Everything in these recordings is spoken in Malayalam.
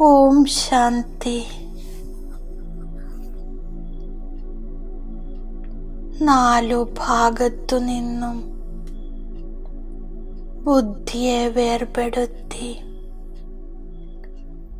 ഓം ശാന്തി. നാലു ഭാഗത്തു നിന്നും ബുദ്ധിയെ വേർപെടുത്തി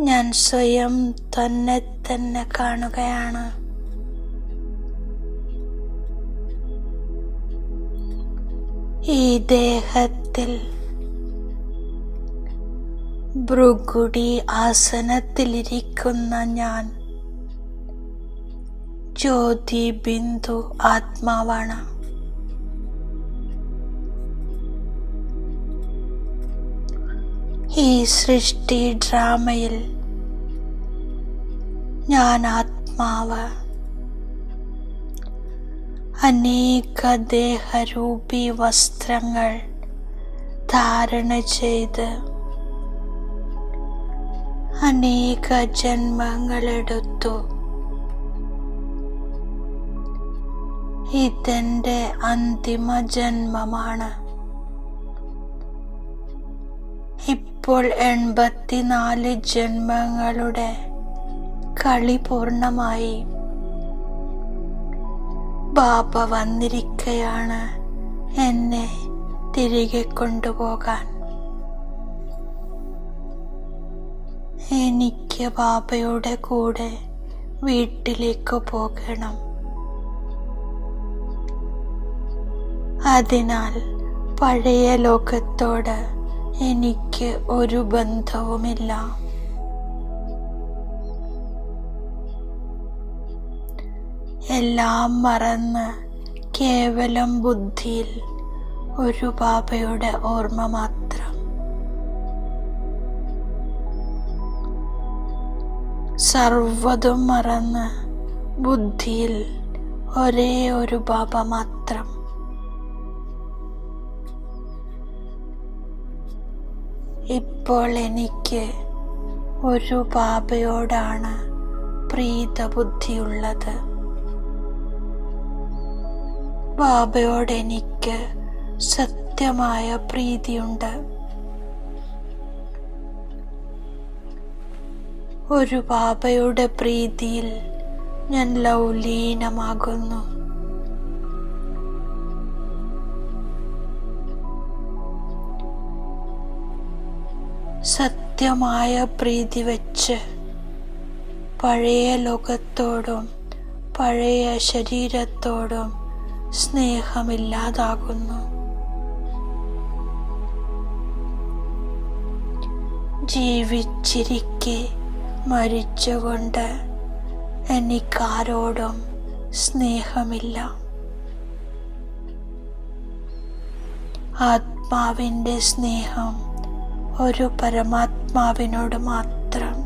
ഞാൻ സ്വയം തന്നെ തന്നെ കാണുകയാണ്. ഈ ദേഹത്തിൽ ഭൃഗുടി ആസനത്തിലിരിക്കുന്ന ഞാൻ. ജ്യോതി ബിന്ദു ആത്മാവാണ്. ഈ സൃഷ്ടി ഡ്രാമയിൽ ഞാൻ ആത്മാവ്. അനേക ദേഹരൂപി വസ്ത്രങ്ങൾ ധാരണ ചെയ്ത് അനേക ജന്മങ്ങളെടുത്തു. ഇതെന്റെ അന്തിമ ജന്മമാണ്. ഇപ്പോൾ എൺപത്തിനാല് ജന്മങ്ങളുടെ കളി പൂർണമായി. ബാബ വന്നിരിക്കയാണ് എന്നെ തിരികെ കൊണ്ടുപോകാൻ. എനിക്ക് ബാബയുടെ കൂടെ വീട്ടിലേക്ക് പോകണം. അതിനാൽ പഴയ ലോകത്തോട് എനിക്ക് ഒരു ബന്ധവുമില്ല. എല്ലാം മറന്ന് കേവലം ബുദ്ധിയിൽ ഒരു ബാബയുടെ ഓർമ്മ സർവതും മറന്ന് ബുദ്ധിയിൽ ഒരേ ഒരു ബാബ മാത്രം ഇപ്പോൾ എനിക്ക് ഒരു ബാബയോടാണ് പ്രീതബുദ്ധിയുള്ളത്. ബാബയോട് എനിക്ക് സത്യമായ പ്രീതിയുണ്ട്. ഒരു ബാബയുടെ പ്രീതിയിൽ ഞാൻ ലൗലീനമാകുന്നു. സത്യമായ പ്രീതി വച്ച് പഴയ ലോകത്തോടും പഴയ ശരീരത്തോടും സ്നേഹമില്ലാതാകുന്നു. ജീവിച്ചിരിക്കെ മരിച്ചുകൊണ്ട് എനിക്കാരോടും സ്നേഹമില്ല. ആത്മാവിന്റെ സ്നേഹം ഒരു പരമാത്മാവിനോട് മാത്രം.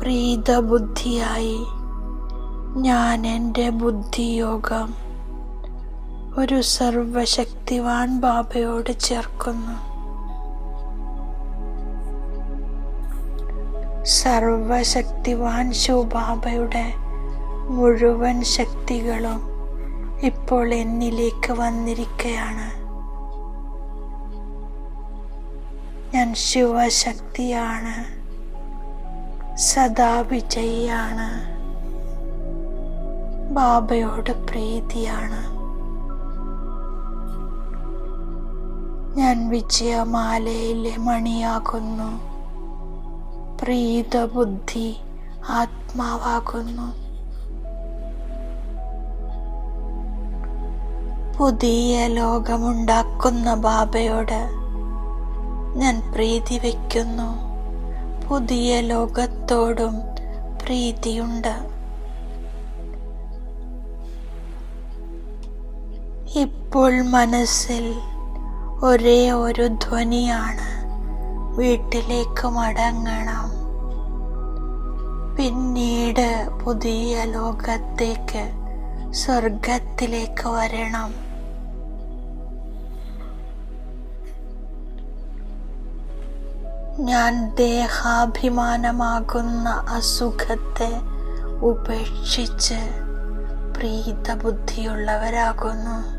പ്രീതബുദ്ധിയായി ഞാൻ എന്റെ ബുദ്ധിയോഗം ഒരു സർവശക്തിവാൻ ബാബയോട് ചേർക്കുന്നു. സർവശക്തിവാൻ ശിവബാബയുടെ മുഴുവൻ ശക്തികളും ഇപ്പോൾ എന്നിലേക്ക് വന്നിരിക്കുകയാണ് ഞാൻ ശിവശക്തിയാണ്. സദാ വിജയിയാണ് ബാബയോട് പ്രീതിയാണ്. ഞാൻ വിജയമാലയിലെ മണിയാകുന്നു. പ്രീതബുദ്ധി ആത്മാവാകുന്നു. പുതിയ ലോകമുണ്ടാക്കുന്ന ബാബയോട് ഞാൻ പ്രീതി വയ്ക്കുന്നു. പുതിയ ലോകത്തോടും പ്രീതിയുണ്ട്. ഇപ്പോൾ മനസ്സിൽ ഒരേ ഒരു ധ്വനിയാണ്. വീട്ടിലേക്ക് മടങ്ങണം. പിന്നീട് പുതിയ ലോകത്തേക്ക് സ്വർഗത്തിലേക്ക് വരണം. ഞാൻ ദേഹാഭിമാനമാകുന്ന അസുഖത്തെ ഉപേക്ഷിച്ച് പ്രീതബുദ്ധിയുള്ളവരാകുന്നു.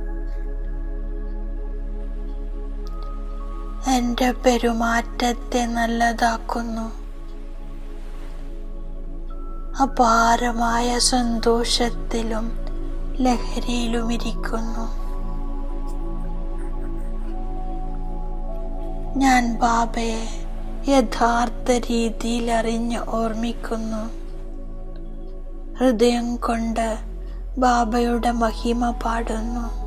എന്റെ പെരുമാറ്റത്തെ നല്ലതാക്കുന്നു. അപാരമായ സന്തോഷത്തിലും ലഹരിയിലും ഇരിക്കുന്നു ഞാൻ ബാബയെ യഥാർത്ഥ രീതിയിൽ അറിഞ്ഞ് ഓർമ്മിക്കുന്നു. ഹൃദയം കൊണ്ട് ബാബയുടെ മഹിമ പാടുന്നു.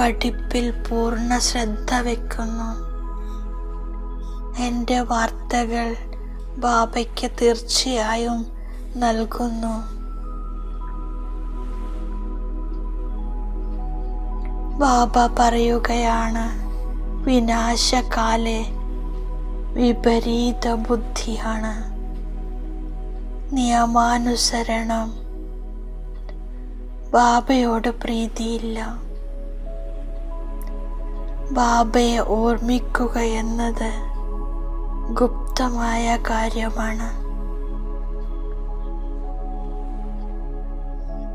പഠിപ്പിൽ പൂർണ ശ്രദ്ധ വെക്കുന്നു. എന്റെ വാർത്തകൾ ബാബയ്ക്ക് തീർച്ചയായും നൽകുന്നു. ബാബ പറയുകയാണ് വിനാശകാലെ വിപരീത ബുദ്ധിയാണ് നിയമാനുസരണം. ബാബയോട് പ്രീതിയില്ല. ബാബയെ ഓർമ്മിക്കുക എന്നത് ഗുപ്തമായ കാര്യമാണ്.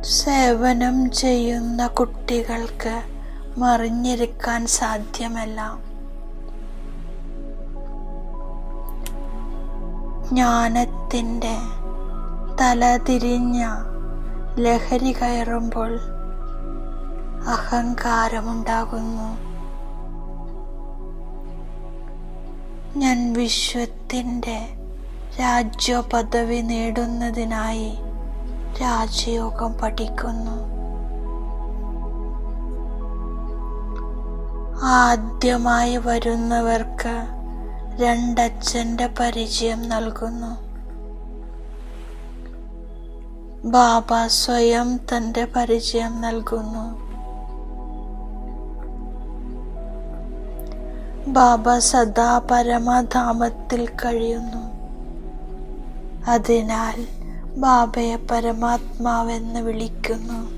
സേവനം ചെയ്യുന്ന കുട്ടികൾക്ക് മറിഞ്ഞിരിക്കാൻ സാധ്യമല്ല. ജ്ഞാനത്തിന്റെ തലതിരിഞ്ഞ ലഹരി കയറുമ്പോൾ അഹങ്കാരമുണ്ടാകുന്നു. ഞാൻ വിശ്വത്തിന്റെ രാജ്യപദവി നേടുന്നതിനായി രാജയോഗം പഠിക്കുന്നു. ആദ്യമായി വരുന്നവർക്ക് രണ്ടച്ഛന്റെ പരിചയം നൽകുന്നു. ബാബ സ്വയം തന്റെ പരിചയം നൽകുന്നു. ബാബ സദാ പരമധാമത്തിൽ കഴിയുന്നു. അതിനാൽ ബാബയെ പരമാത്മാവെന്ന് വിളിക്കുന്നു.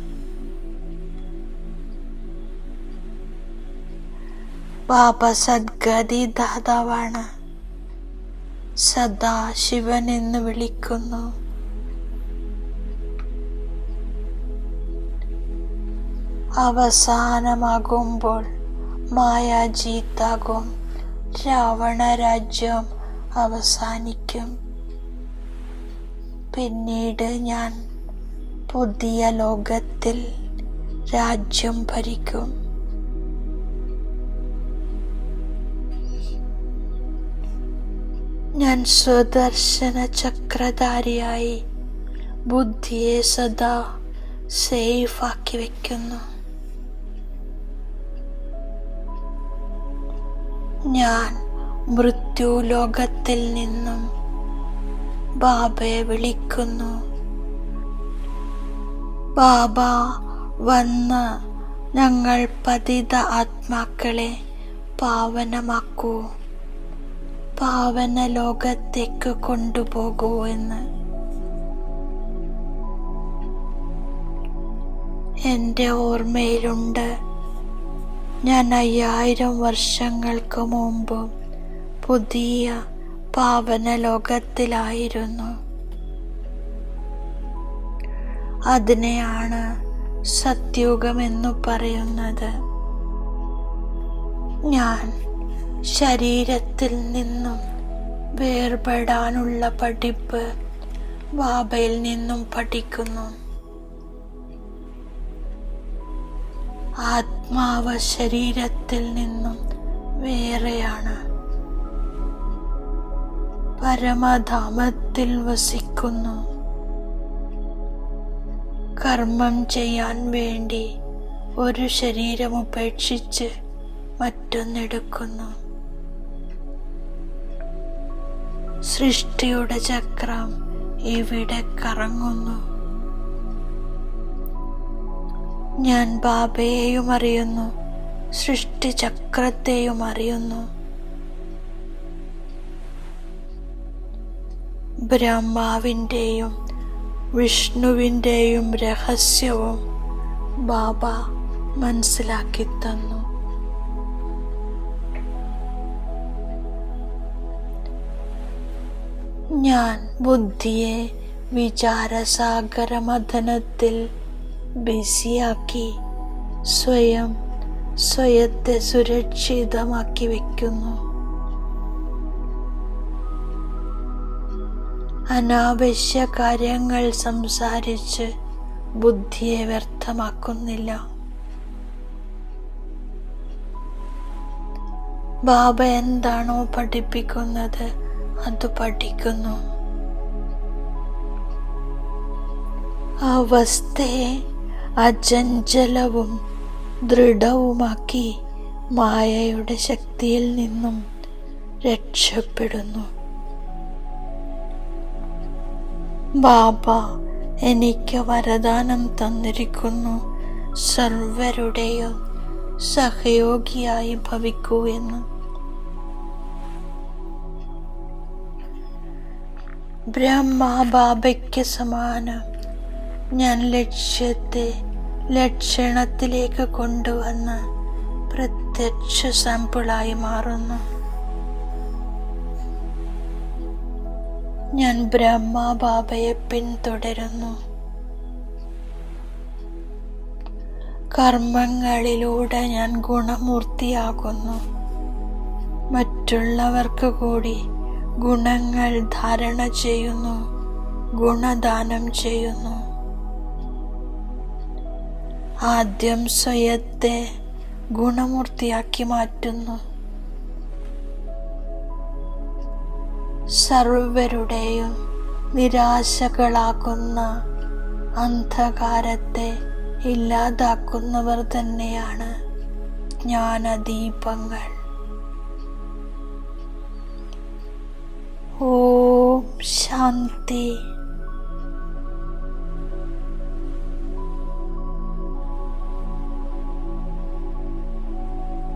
ബാബ സദ്ഗതി ദാതാവാണ്. സദാ ശിവൻ എന്ന് വിളിക്കുന്നു. അവസാനമാകുമ്പോൾ മായ രാവണരാജ്യം രാവണ രാജ്യം അവസാനിക്കും. പിന്നീട് ഞാൻ പുതിയ ലോകത്തിൽ രാജ്യം ഭരിക്കും. ഞാൻ സ്വദർശന ചക്രധാരിയായി ബുദ്ധിയെ സദാ സേഫാക്കി വെക്കുന്നു. ഞാൻ മൃത്യുലോകത്തിൽ നിന്നും ബാബയെ വിളിക്കുന്നു. ബാബ വന്ന് ഞങ്ങൾ പതിത ആത്മാക്കളെ പാവനമാക്കൂ. പാവന ലോകത്തേക്ക് കൊണ്ടുപോകൂ എന്ന്. എന്റെ ഓർമ്മയിലുണ്ട് ഞാൻ അയ്യായിരം വർഷങ്ങൾക്ക് മുമ്പ് പുതിയ പാവന ലോകത്തിലായിരുന്നു അതിനെയാണ് സത്യുഗം സത്യുഗമെന്നു പറയുന്നത്. ഞാൻ ശരീരത്തിൽ നിന്നും വേർപെടാനുള്ള പഠിപ്പ് ബാബയിൽ നിന്നും പഠിക്കുന്നു. ആത്മാവ് ശരീരത്തിൽ നിന്നും വേറെയാണ്. പരമധാമത്തിൽ വസിക്കുന്നു. കർമ്മം ചെയ്യാൻ വേണ്ടി ഒരു ശരീരം ഉപേക്ഷിച്ച് മറ്റൊന്നെടുക്കുന്നു. സൃഷ്ടിയുടെ ചക്രം ഇവിടെ കറങ്ങുന്നു. ഞാൻ ബാബയെയും അറിയുന്നു സൃഷ്ടി ചക്രത്തെയും അറിയുന്നു ബ്രഹ്മാവിന്റെയും വിഷ്ണുവിന്റെയും രഹസ്യവും ബാബ മനസ്സിലാക്കി തന്നു ഞാൻ ബുദ്ധിയെ വിചാരസാഗര മഥനത്തിൽ ബിസിയാക്കി സ്വയം സ്വയത്തെ സുരക്ഷിതമാക്കി വെക്കുന്നു. അനാവശ്യ കാര്യങ്ങൾ സംസാരിച്ച് ബുദ്ധിയെ വ്യർത്ഥമാക്കുന്നില്ല. ബാബ എന്താണോ പഠിപ്പിക്കുന്നത് അത് പഠിക്കുന്നു. അവസ്ഥയെ അചഞ്ചലവും ദൃഢവുമാക്കി മായയുടെ ശക്തിയിൽ നിന്നും രക്ഷപ്പെടുന്നു. ബാബ എനിക്ക് വരദാനം തന്നിരിക്കുന്നു. സർവരുടെയും സഹയോഗിയായി ഭവിക്കൂ എന്ന്. ബ്രഹ്മ ബാബയ്ക്ക് സമാനം. ഞാൻ ലക്ഷ്യത്തെ ലക്ഷണത്തിലേക്ക് കൊണ്ടുവന്ന് പ്രത്യക്ഷ സാമ്പിളായി മാറുന്നു. ഞാൻ ബ്രഹ്മ ബാബയെ പിന്തുടരുന്നു. കർമ്മങ്ങളിലൂടെ ഞാൻ ഗുണമൂർത്തിയാകുന്നു. മറ്റുള്ളവർക്ക് കൂടി ഗുണങ്ങൾ ധാരണ ചെയ്യുന്നു ഗുണദാനം ചെയ്യുന്നു. ആദ്യം സ്വയത്തെ ഗുണമൂർത്തിയാക്കി മാറ്റുന്നു. സർവരുടെയും നിരാശകളാക്കുന്ന അന്ധകാരത്തെ ഇല്ലാതാക്കുന്നവർ തന്നെയാണ് ജ്ഞാനദീപങ്ങൾ. ഓം ശാന്തി.